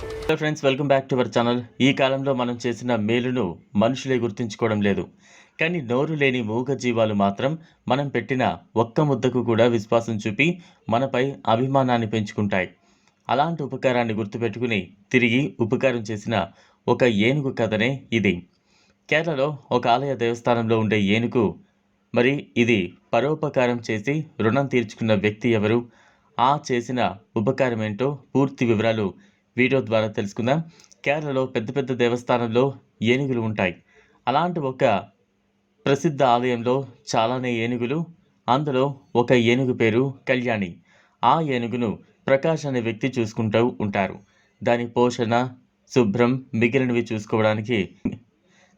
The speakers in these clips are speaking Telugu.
Hello friends welcome back to our channel ఈ కాలంలో మనం చేసిన మేలును మనుషులే గుర్తుంచుకోవడం లేదు. కానీ నోరు లేని మూగ జీవాలు మాత్రం మనం పెట్టిన ఒక్క ముద్దకు కూడా విశ్వాసం చూపి మనపై అభిమానాన్ని పెంచుకుంటాయి. అలాంటి ఉపకారాన్ని గుర్తుపెట్టుకుని తిరిగి ఉపకారం చేసిన ఒక ఏనుగు కథనే ఇది. కేరళలో ఒక ఆలయ దేవస్థానంలో ఉండే ఏనుగు మరి ఇది పరోపకారం చేసి రుణం తీర్చుకున్న వ్యక్తి ఎవరు? ఆ చేసిన ఉపకారం ఏంటో పూర్తి వివరాలు వీడియో ద్వారా తెలుసుకుందాం. కేరళలో పెద్ద పెద్ద దేవస్థానంలో ఏనుగులు ఉంటాయి. అలాంటి ఒక ప్రసిద్ధ ఆలయంలో చాలానే ఏనుగులు అందులో ఒక ఏనుగు పేరు కళ్యాణి. ఆ ఏనుగును ప్రకాష్ అనే వ్యక్తి చూసుకుంటూ ఉంటారు. దాని పోషణ శుభ్రం మిగిలినవి చూసుకోవడానికి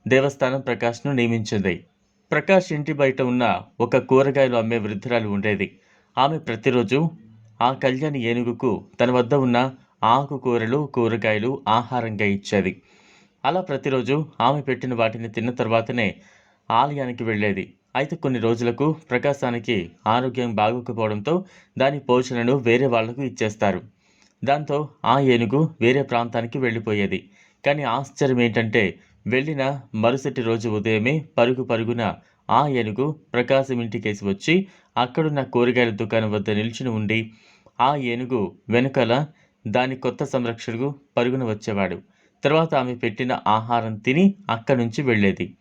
దేవస్థానం ప్రకాష్ను నియమించింది. ప్రకాష్ ఇంటి బయట ఉన్న ఒక కూరగాయలు అమ్మే వృద్ధురాలు ఉండేది. ఆమె ప్రతిరోజు ఆ కళ్యాణి ఏనుగుకు తన వద్ద ఉన్న ఆకుకూరలు కూరగాయలు ఆహారంగా ఇచ్చేది. అలా ప్రతిరోజు ఆమె పెట్టిన వాటిని తిన్న తర్వాతనే ఆలయానికి వెళ్ళేది. అయితే కొన్ని రోజులకు ప్రకాశానికి ఆరోగ్యం బాగోకపోవడంతో దాని పోషణను వేరే వాళ్ళకు ఇచ్చేస్తారు. దాంతో ఆ ఏనుగు వేరే ప్రాంతానికి వెళ్ళిపోయేది. కానీ ఆశ్చర్యం ఏంటంటే వెళ్ళిన మరుసటి రోజు ఉదయమే పరుగు పరుగున ఆ ఏనుగు ప్రకాశం ఇంటికేసి వచ్చి అక్కడున్న కూరగాయల దుకాణం వద్ద నిల్చుని ఉండి ఆ ఏనుగు వెనుకల దాని కొత్త సంరక్షకుడు పరుగున వచ్చేవాడు. తర్వాత ఆమె పెట్టిన ఆహారం తిని అక్కడి నుంచి వెళ్ళేది.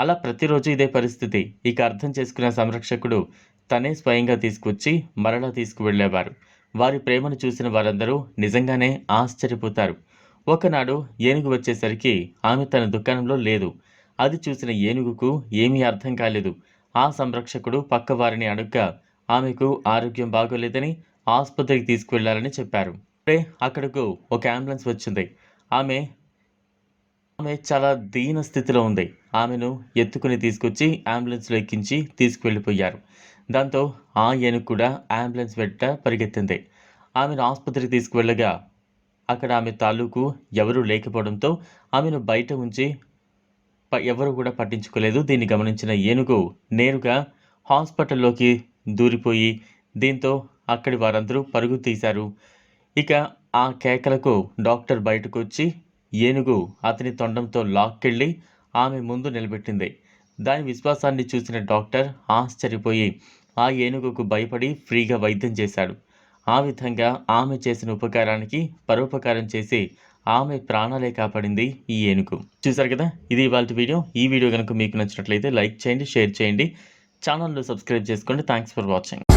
అలా ప్రతిరోజు ఇదే పరిస్థితి. ఇక అర్థం చేసుకున్న సంరక్షకుడు తనే స్వయంగా తీసుకొచ్చి మరలా తీసుకువెళ్ళేవారు. వారి ప్రేమను చూసిన వారందరూ నిజంగానే ఆశ్చర్యపోతారు. ఒకనాడు ఏనుగు వచ్చేసరికి ఆమె తన దుకాణంలో లేదు. అది చూసిన ఏనుగుకు ఏమీ అర్థం కాలేదు. ఆ సంరక్షకుడు పక్క వారిని అడుగ్గా ఆమెకు ఆరోగ్యం బాగోలేదని ఆసుపత్రికి తీసుకువెళ్ళాలని చెప్పారు. అక్కడకు ఒక అంబులెన్స్ వచ్చింది. ఆమె ఆమె చాలా దీన స్థితిలో ఉంది. ఆమెను ఎత్తుకుని తీసుకొచ్చి అంబులెన్స్లో ఎక్కించి తీసుకువెళ్ళిపోయారు. దాంతో ఆ ఏనుగు కూడా అంబులెన్స్ వెంట పరిగెత్తింది. ఆమెను ఆసుపత్రికి తీసుకువెళ్ళగా అక్కడ ఆమె తాలూకు ఎవరూ లేకపోవడంతో ఆమెను బయట ఉంచి ప- ఎవరు కూడా పట్టించుకోలేదు. దీన్ని గమనించిన ఏనుగు నేరుగా హాస్పిటల్లోకి దూరిపోయి దీంతో అక్కడి వారందరూ పరుగు తీశారు. ఇక ఆ కేకలకు డాక్టర్ బయటకు వచ్చి ఏనుగు అతని తొండంతో లాక్కెళ్ళి ఆమె ముందు నిలబెట్టింది. దాని విశ్వాసాన్ని చూసిన డాక్టర్ ఆశ్చర్యపోయి ఆ ఏనుగుకు భయపడి ఫ్రీగా వైద్యం చేశాడు. ఆ విధంగా ఆమె చేసిన ఉపకారానికి పరోపకారం చేసి ఆమె ప్రాణాలే కాపాడింది ఈ ఏనుగు. చూసారు కదా? ఇది ఇవాళ వీడియో. ఈ వీడియో కనుక మీకు నచ్చినట్లయితే లైక్ చేయండి షేర్ చేయండి. ఛానల్ను సబ్స్క్రైబ్ చేసుకోండి. Thanks for watching.